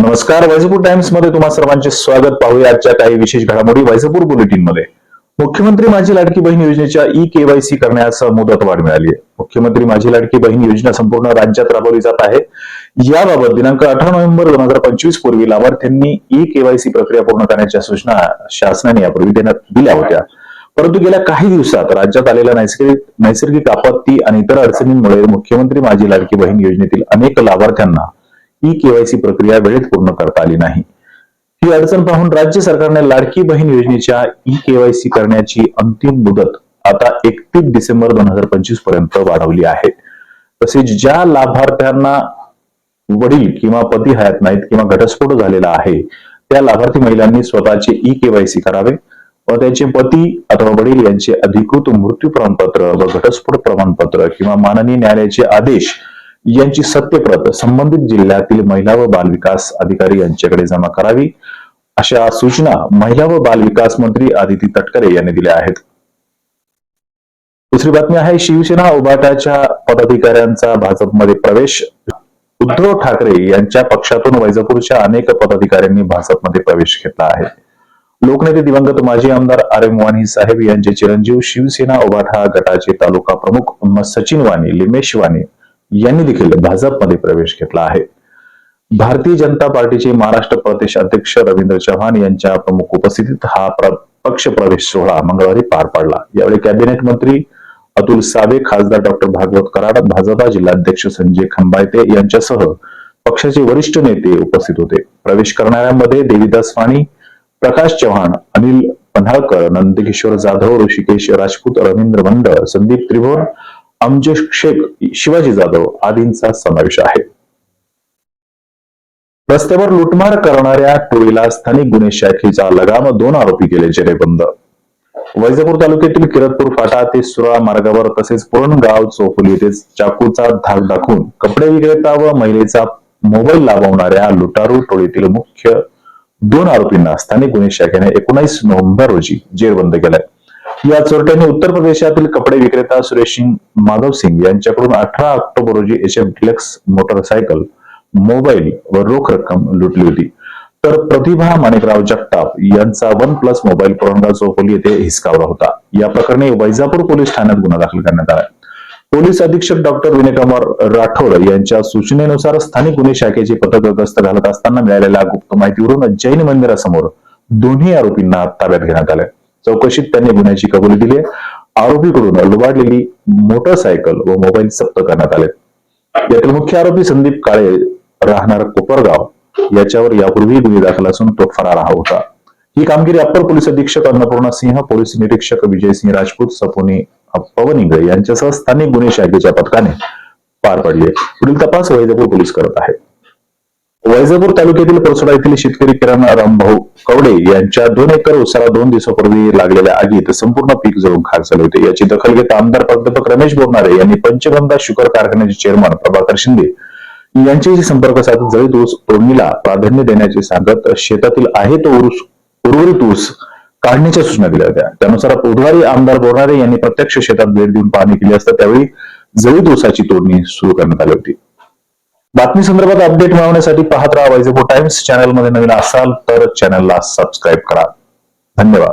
नमस्कार वैजपूर टाइम्समध्ये तुम्हा सर्वांचे स्वागत. पाहूया आजच्या काही विशेष घडामोडी वैजपूर बुलेटिनमध्ये. मुख्यमंत्री माझी लाडकी बहीण योजनेच्या ई केवायसी करण्यास मुदत वाढ मिळाली आहे. मुख्यमंत्री माझी लाडकी बहीण योजना संपूर्ण राज्यात राबवली जात आहे. याबाबत दिनांक अठरा नोव्हेंबर दोन हजार पंचवीस पूर्वी लाभार्थ्यांनी ई केवायसी प्रक्रिया पूर्ण करण्याच्या सूचना शासनाने यापूर्वी देण्यात दिल्या होत्या. परंतु गेल्या काही दिवसात राज्यात आलेल्या नैसर्गिक नैसर्गिक आपत्ती आणि इतर अडचणींमुळे मुख्यमंत्री माझी लाडकी बहीण योजनेतील अनेक लाभार्थ्यांना ई केवायसी प्रक्रिया वेळेत पूर्ण करता आली नाही. ही अडचण पाहून राज्य सरकारने लाडकी बहीण योजनेच्या ई केवायसी करण्याची अंतिम मुदत आता एकतीस डिसेंबर दोन हजार पंचवीसपर्यंत वाढवली आहे. तसेच ज्या लाभार्थ्यांना वडील किंवा पती हयात नाहीत किंवा घटस्फोट झालेला आहे त्या लाभार्थी महिलांनी स्वतःचे ई केवायसी करावे व त्यांचे पती अथवा वडील यांचे अधिकृत मृत्यू प्रमाणपत्र व घटस्फोट प्रमाणपत्र किंवा माननीय न्यायालयाचे आदेश यांची सत्यप्रत संबंधित जिल्ह्यातील महिला व बालविकास अधिकारी यांच्याकडे जमा करावी अशा सूचना महिला व बालविकास मंत्री आदिती तटकरे यांनी दिल्या आहेत. दुसरी बातमी आहे शिवसेना उभाटाच्या पदाधिकाऱ्यांचा भाजपमध्ये प्रवेश. उद्धव ठाकरे यांच्या पक्षातून वैजापूरच्या अनेक पदाधिकाऱ्यांनी भाजपमध्ये प्रवेश घेतला आहे. लोकनेते दिवंगत माजी आमदार आर एम वाणी साहेब यांचे चिरंजीव शिवसेना उभाठा गटाचे तालुका प्रमुख सचिन वाणी लिमेश वाणी यांनी देखील भाजपमध्ये प्रवेश घेतला आहे. भारतीय जनता पार्टीचे महाराष्ट्र प्रदेश अध्यक्ष रवींद्र चव्हाण यांच्या प्रमुख उपस्थितीत हा प्र- पक्ष प्रवेश सोहळा मंगळवारी पार पडला. यावेळी कॅबिनेट मंत्री अतुल सावे खासदार डॉक्टर भागवत कराड भाजपा जिल्हाध्यक्ष संजय खंबायते यांच्यासह पक्षाचे वरिष्ठ नेते उपस्थित होते. प्रवेश करणाऱ्यांमध्ये देवीदास वाणी प्रकाश चव्हाण अनिल पन्हाळकर नंदकिशोर जाधव ऋषिकेश राजपूत रवींद्र मंडळ संदीप त्रिभुवन अमजद शेख शिवाजी जाधव आदींचा समावेश आहे. रस्त्यावर लुटमार करणाऱ्या टोळीला स्थानिक गुन्हे शाखेचा लगाम दोन आरोपी केले जेरेबंद. वैजापूर तालुक्यातील किरतपूर फाटा ते सुरळा मार्गावर तसेच पुरणगाव चौफुली येथे चाकूचा धाक दाखवून कपडे विक्रेता व महिलेचा मोबाईल लाभवणाऱ्या लुटारू टोळीतील मुख्य दोन आरोपींना स्थानिक गुन्हे शाखेने एकोणीस नोव्हेंबर रोजी जेरबंद केलाय. या चोरट्यांनी उत्तर प्रदेशातील कपडे विक्रेता सुरेश सिंग माधव सिंग यांच्याकडून अठरा ऑक्टोबर रोजी H F deluxe motorcycle mobile व रोख रक्कम लुटली होती. तर प्रतिभा माणिकराव जगताप यांचा वन प्लस मोबाईल पुरंगा चौफोली येथे हिसकावला होता. या प्रकरणी वैजापूर पोलीस ठाण्यात गुन्हा दाखल करण्यात आला. पोलीस अधीक्षक डॉक्टर विनयकुमार राठोड यांच्या सूचनेनुसार स्थानिक गुन्हे शाखेचे पथक गस्त घालत असताना मिळालेल्या गुप्त माहितीवरून जैन मंदिरासमोर दोन्ही आरोपींना ताब्यात घेण्यात आले. चौकशीत त्यांनी गुन्ह्याची कबुली दिली आरोपीकडून लुबाडलेली मोटरसायकल व मोबाईल जप्त करण्यात आले. यातील मुख्य आरोपी संदीप काळे राहणार कोपरगाव. याच्यावर यापूर्वी गुन्हे दाखल असून तो फरार हा होता. ही कामगिरी अप्पर पोलीस अधीक्षक अन्नपूर्णा सिंह पोलीस निरीक्षक विजयसिंह राजपूत सपोनी पवनिंग यांच्यासह स्थानिक गुन्हे शाखेच्या पथकाने पार पडली. पुढील तपास वैजापूर पोलीस करत आहे वैजापूर तालुक्यातील परसोडा येथील शेतकरी किरण रामभाऊ कवडे यांच्या दोन एकर उसाला दोन दिवसापूर्वी लागलेल्या आगीत संपूर्ण पीक जळून खाक झाले होते. याची दखल घेत आमदार प्राध्यापक रमेश बोरणारे यांनी पंचगंगा शुगर कारखान्याचे चेअरमन प्रभाकर शिंदे यांच्याशी संपर्क साधत जळीत ऊस तोडणीला प्राधान्य देण्याचे सांगत शेतातील आहे तो ऊस उर्वरित ऊस काढण्याच्या सूचना दिल्या होत्या. त्यानुसार बुधवारी आमदार बोरणारे यांनी प्रत्यक्ष शेतात भेट देऊन पाहणी केली असता त्यावेळी जळीत ऊसाची तोडणी सुरू करण्यात आली होती. बातमी संदर्भात अपडेट मिळवण्यासाठी पाहत राहा वैजपूर टाइम्स. चॅनलमध्ये नवीन असाल तर चॅनलला सबस्क्राईब करा. धन्यवाद.